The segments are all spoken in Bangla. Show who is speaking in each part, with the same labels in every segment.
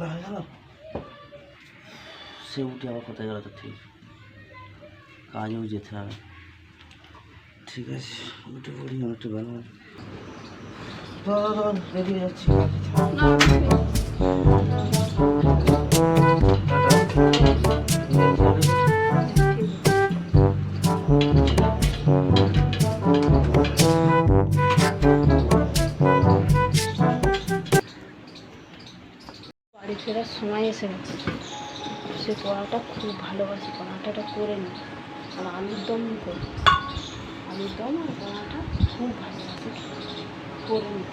Speaker 1: খেলা হয়ে গেল? সে উঠে আবার কোথায় গেল তো ঠিক। কাজেও যেতে হবে। ঠিক আছে, উঠে পড়ি অনেকটা ভালো বেরিয়ে যাচ্ছি।
Speaker 2: ফেরার সময় এসে গেছে। সে পড়াটা খুব ভালোবাসি, পড়াটাটা করে নি। আর আলুর দম করি আলুর দম আর পড়াটা খুব ভালোবাসি। করে নি।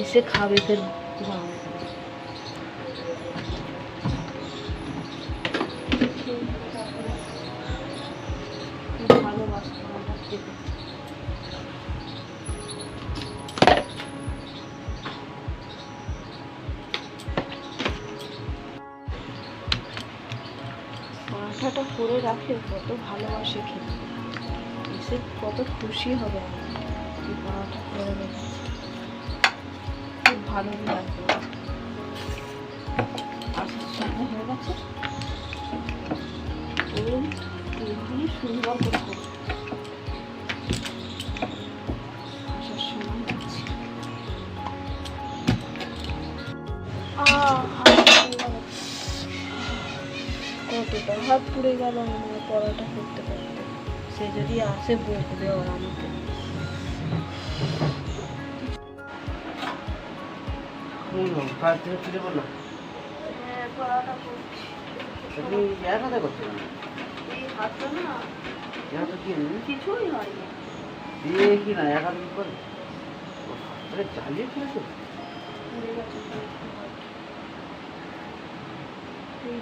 Speaker 2: এসে খাবে ফের বাবা। ভালোবাসি পড়াটা খেতে। পরাঠাটা করে রাখলে কত ভালোবাসে খেতে। এসে কত খুশি হবে। আমি করে খুব ভালো লাগবে। আসার সময় হয়ে গেছে। সুন্দর করে কতটা হাত পুড়ে গেল আমার পড়াটা করতে করতে সে যদি আসে বকবে ওর আমাকে। হ্যাঁ
Speaker 1: কি এমনি?
Speaker 2: কিছুই হয়নি।
Speaker 1: দিয়ে কি না এক হাতে কি করে চালিয়ে ফেলেছো
Speaker 2: তো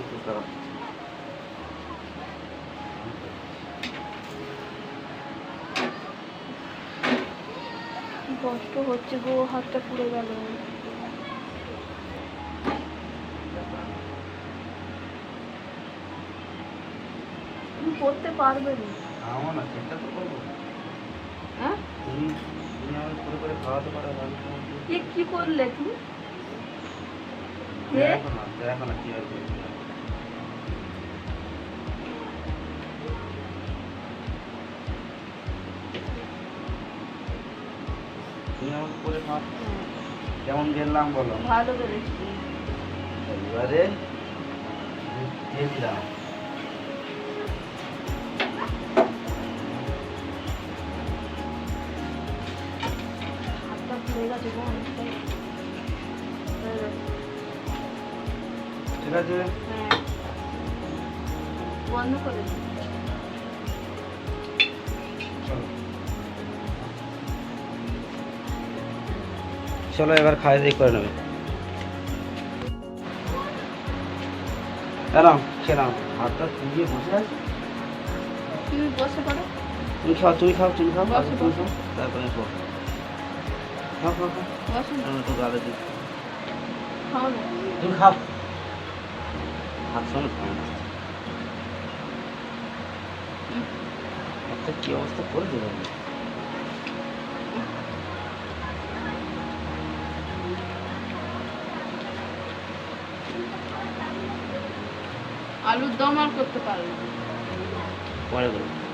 Speaker 1: খুব খারাপ।
Speaker 2: কি কষ্ট হচ্ছে গো হাতটা পুড়ে গেল তুমি করতে পারবে না।
Speaker 1: আমার না চেষ্টা তো করব।
Speaker 2: হ্যাঁ?
Speaker 1: তুমি তুমি আমাকে করে করে খাওয়াতে পারো ভালো তোমাকে
Speaker 2: এ কি করলে তুমি?
Speaker 1: দেখো না দেখো না কি হবে তুমি আমাকে করে কেমন গেলাম বলো।
Speaker 2: ভালো করেছি।
Speaker 1: এবারে ঠিক আছে।
Speaker 2: বন্ধ করে
Speaker 1: চলো এবার খাই দাই করে নেবে। এলাম খেলাম হাতটা ফুলিয়ে বসে আছে?
Speaker 2: তুমি বসে পড়ো।
Speaker 1: তুমি খাও তুমি খাও তুমি খাও। তুমি। খাও। তারপরে খাও খাও খাও। আমি তো গালে দিই।
Speaker 2: খাও না
Speaker 1: তুমি খাও। হাত সঙ্গে খাও। না হাতটা কি অবস্থা করে দেবো আমি?
Speaker 2: আলুর দম আর করতে পারো না।
Speaker 1: পরে করব।